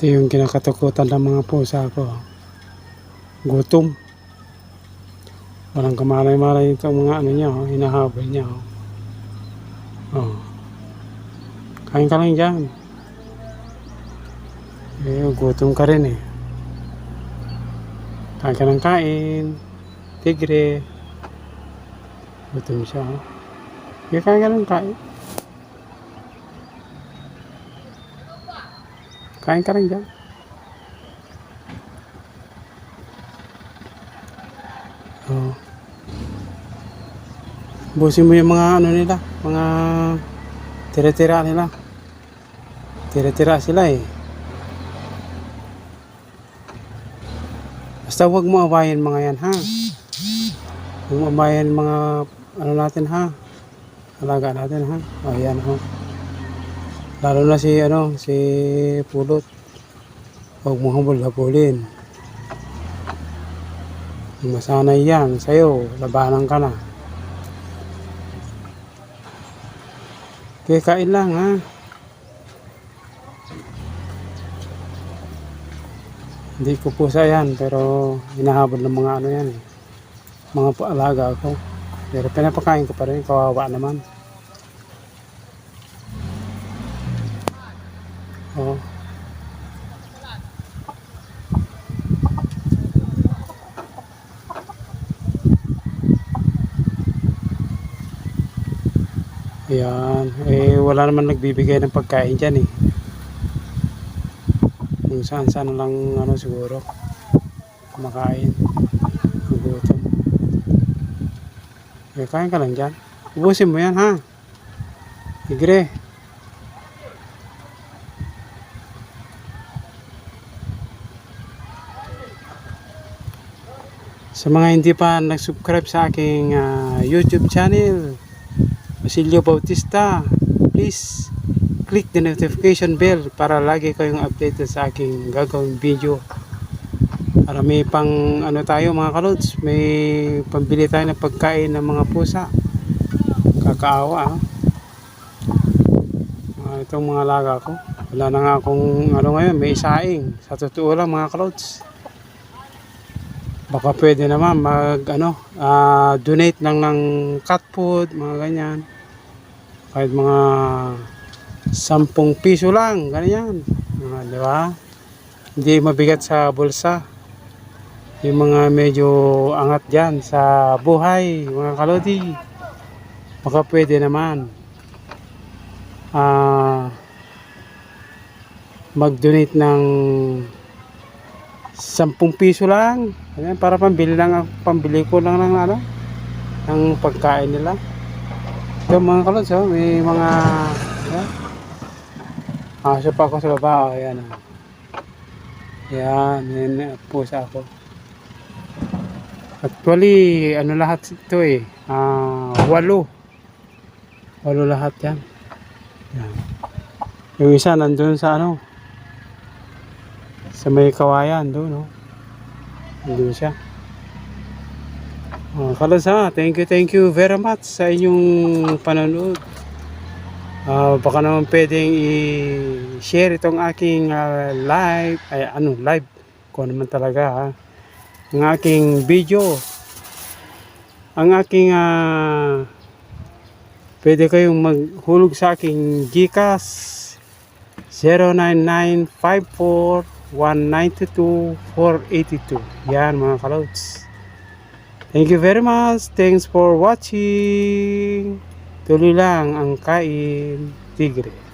Ito yung kinakatakutan ng mga pusa ko. Gutom. Walang kamalay-malay itong mga ano niya, oh, hinahabol niya. Oh. oh. Kain ka lang dyan. Eh, gutom ka rin eh. Kain ka ng kain. Tigre. Gutom siya. Oh. Eh, kain ka ng kain. Kain ka rin dyan. Oh. Busin mo yung mga ano nila, mga tira-tira nila. Tira-tira sila eh. Basta huwag mo awayin mga yan ha. Huwag mo awayin mga ano natin ha. Alaga natin ha. O yan ho. Lalo na si ano, si Pulot. Huwag mo habol-habulin. Masanay yan sa'yo. Labanan ka na. Kaya kain lang ha. Hindi ko pusa yan pero hinahabol ng mga ano yan eh. Mga paalaga ako. Pero pinapakain ko pa rin. Kawawa naman. Ayan. Eh, wala naman nagbibigay ng pagkain dyan eh. Kung saan saan lang ano siguro. Kumakain. Nagutom. Eh, kain ka lang dyan. Ubusin mo yan ha. Tigre. Sa mga hindi pa nag-subscribe sa aking ah, YouTube channel, Basilio Bautista, please click the notification bell para lagi kayong updated sa aking gagawing video. Para may pang ano tayo mga kalods, may pambili tayo ng pagkain ng mga pusa. Kakaawa ah. Ah, itong mga laga ko. Wala na nga akong ano ngayon, may isaing. Sa totoo lang mga kalods. Baka pwede naman mag ano, ah, donate lang ng cat food, mga ganyan. Kahit mga 10 piso lang, ganyan. Ah, di ba? Hindi mabigat sa bulsa. Yung mga medyo angat dyan sa buhay, mga kalodi. Baka pwede naman. Ah, mag-donate ng 10 piso lang. Ayan, para pambili lang pambili ko lang ng ano ng pagkain nila. Ito mga kalods, oh, may mga. Ah, so pa ako sa baba, oh, ayan. Oh. Yan, yan uh, pusa ako. Actually, ano lahat ito eh, ah, walo. Walo lahat yan. Yan. Yung isa nandun sa ano, sa may kawayan doon, no? Nandun siya. Oh, kalasa, thank you, thank you very much sa inyong panonood. Ah, baka naman pwedeng i-share itong aking ah, live, ay ano, live, ko naman talaga ha. Ang aking video. Ang aking ah, pwede kayong maghulog sa aking Gcash 09954 192-482. Yan mga kalods. Thank you very much. Thanks for watching. Tuloy lang ang kain tigre.